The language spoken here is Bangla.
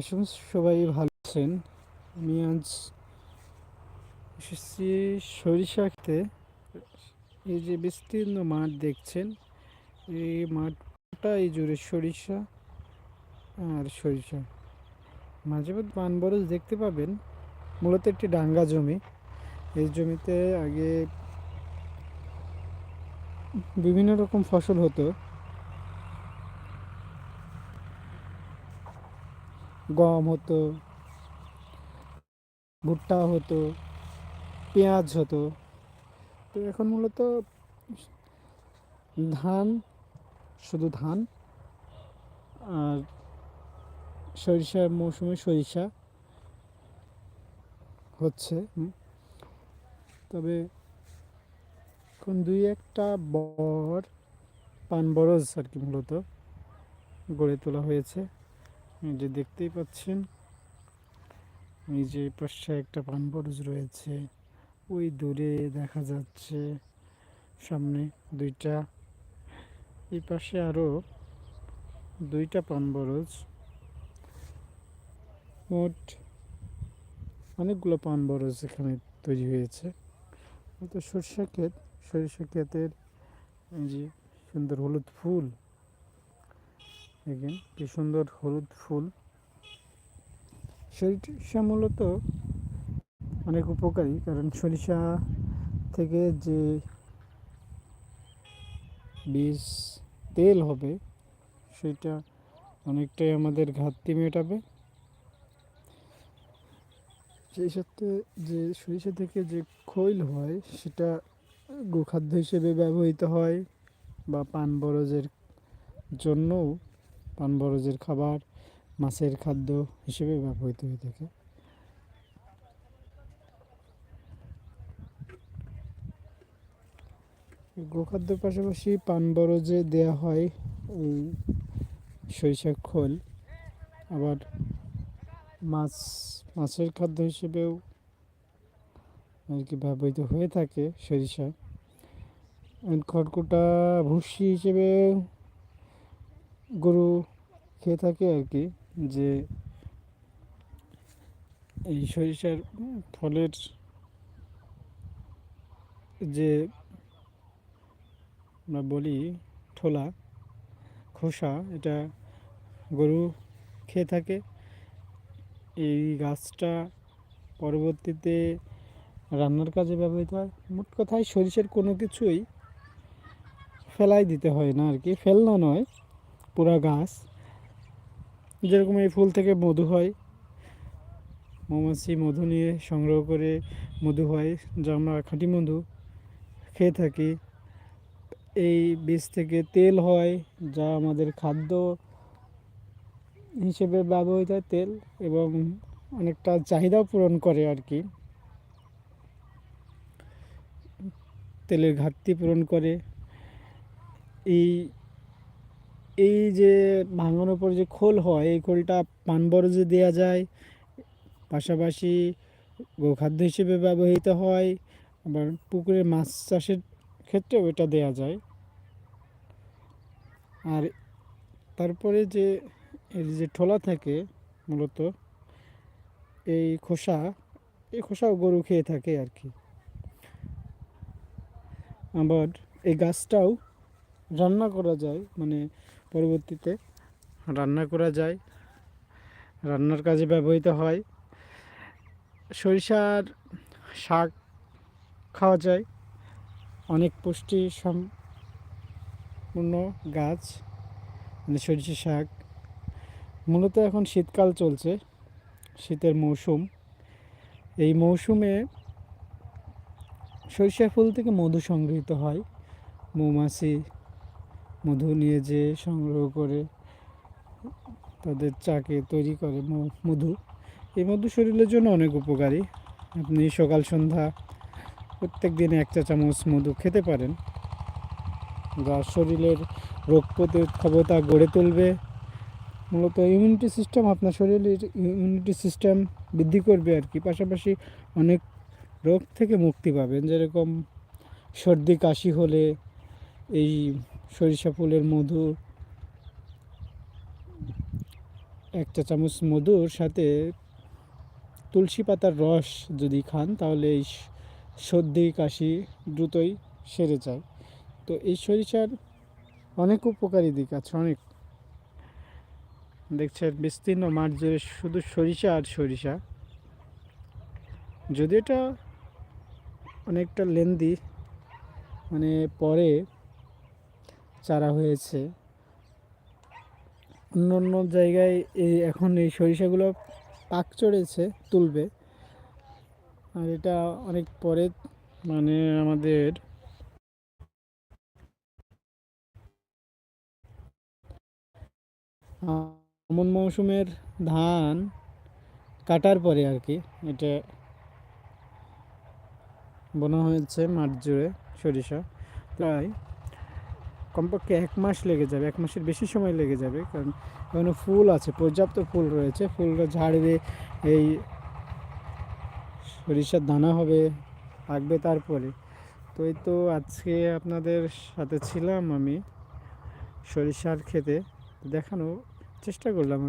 আসলে সবাই ভালো আছেন। আমি আজ এসেছি সরিষা খেতে। এই যে বিস্তীর্ণ মাঠ দেখছেন, এই মাঠটা এই জুড়ে সরিষা আর সরিষা। মাঝে মধ্যে পান বরজ দেখতে পাবেন, মূলত একটি ডাঙ্গা জমি। এই জমিতে আগে বিভিন্ন রকম ফসল হতো। গম হতো ভুট্টা হতো, পেঁয়াজ হতো। তো এখন মূলত ধান, শুধু ধান আর সরিষার মৌসুমে সরিষা হচ্ছে। তবে এখন দুই একটা বর পান বরজ আর কি মূলত গড়ে তোলা হয়েছে। যে দেখতেই পাচ্ছেন, এই যে পাশে একটা পান বরজ রয়েছে, ওই দূরে দেখা যাচ্ছে সামনে দুইটা, এই পাশে আরও দুইটা পান বরজ মোট অনেকগুলো পান বরজ এখানে তৈরি হয়েছে। তো সরিষা ক্ষেত সরিষা ক্ষেতের এই যে সুন্দর হলুদ ফুল দেখেন, কি সুন্দর হলুদ ফুল। সরিষা মূলত অনেক উপকারী, কারণ সরিষা থেকে যে বীজ, তেল হবে, সেটা অনেকটাই আমাদের ঘাটতি মেটাবে। সেই সাথে যে সরিষা থেকে যে খৈল হয়, সেটা গোখাদ্য হিসেবে ব্যবহৃত হয়, বা পান বরজের জন্যও পান বরজের খাবার, মাছের খাদ্য হিসেবে ব্যবহৃত হয়ে থাকে। গোখাদ্যের পাশাপাশি পান বরজে দেওয়া হয় এই সরিষার খোল। আবার মাছ, মাছের খাদ্য হিসেবেও আর কি ব্যবহৃত হয়ে থাকে সরিষা। খড়কুটা ভুসি হিসেবে গরু খেয়ে থাকে আর কি, যে এই সরিষার ফলের যে আমরা বলি ঠোলা, খোসা, এটা গরু খেয়ে থাকে। এই গাছটা পরবর্তীতে রান্নার কাজে ব্যবহৃত হয়। মোট কথায় সরিষার কোনো কিছুই ফেলাই দিতে হয় না আর কি, ফেলনা নয়। পুরা গাছ। যেরকম এই ফুল থেকে মধু হয়, মৌমাছি মধু নিয়ে সংগ্রহ করে মধু হয়, যা আমরা খাঁটি মধু খেয়ে থাকি। এই বীজ থেকে তেল হয়, যা আমাদের খাদ্য হিসেবে ব্যবহৃত হয় তেল এবং অনেকটা চাহিদাও পূরণ করে আর কি। তেলের ঘাটতি পূরণ করে। এই এই যে ভাঙানোর পর যে খোল হয়, এই খোলটা পান বরজে দেওয়া যায়। পাশাপাশি গোখাদ্য হিসেবে ব্যবহৃত হয়, আবার পুকুরে মাছ চাষের ক্ষেত্রেও এটা দেওয়া যায়। আর তারপরে যে এর যে ঠোলা থাকে মূলত, এই খোসা, এই খোসাও গরু খেয়ে থাকে আর কি। আবার এই গাছটাও রান্না করা যায় মানে পরবর্তীতে রান্না করা যায়। রান্নার কাজে ব্যবহৃত হয়। সরিষার শাক খাওয়া যায়। অনেক পুষ্টি সম্পূর্ণ গাছ মানে সরিষা শাক। মূলত এখন শীতকাল চলছে, শীতের মৌসুম। এই মৌসুমে সরিষা ফুল থেকে মধু সংগৃহীত হয়। মৌমাছি মধু নিয়ে যে সংগ্রহ করে, তাদের চাকে তৈরি করে মধু। এই মধু শরীরের জন্য অনেক উপকারী। আপনি সকাল, সন্ধ্যা প্রত্যেক দিন এক চা চামচ মধু খেতে পারেন। যা শরীরের রোগ প্রতিরোধ ক্ষমতা গড়ে তুলবে। মূলত ইমিউনিটি সিস্টেম আপনার শরীরের ইমিউনিটি সিস্টেম বৃদ্ধি করবে আর কি। পাশাপাশি অনেক রোগ থেকে মুক্তি পাবেন। যেরকম সর্দি, কাশি হলে এই সরিষা ফুলের মধু এক চা চামচ মধুর সাথে তুলসী পাতার রস যদি খান, তাহলে এই সর্দি কাশি দ্রুতই সেরে যায়। তো এই সরিষার অনেক উপকারী দিক আছে, অনেক। দেখছেন, বিস্তীর্ণ মাঠ জুড়ে শুধু সরিষা আর সরিষা। যদি এটা অনেকটা লেন্দি মানে পরে চারা হয়েছে। অন্য অন্য জায়গায় এই এখন এই সরিষাগুলো পাক চড়েছে তুলবে। আর এটা অনেক পরে মানে আমাদের আমন মৌসুমের ধান কাটার পরে আর কি এটা বোনা হয়েছে মাঠ জুড়ে সরিষা। প্রায় কমপক্ষে এক মাস লেগে যাবে, এক মাসের বেশি সময় লেগে যাবে, কারণ এখানে ফুল আছে, পর্যাপ্ত ফুল রয়েছে। ফুলটা ঝাড়বে, এই সরিষার দানা হবে, থাকবে তারপরে। তো এই তো আজকে আপনাদের সাথে ছিলাম আমি সরিষার খেতে দেখানো চেষ্টা করলাম।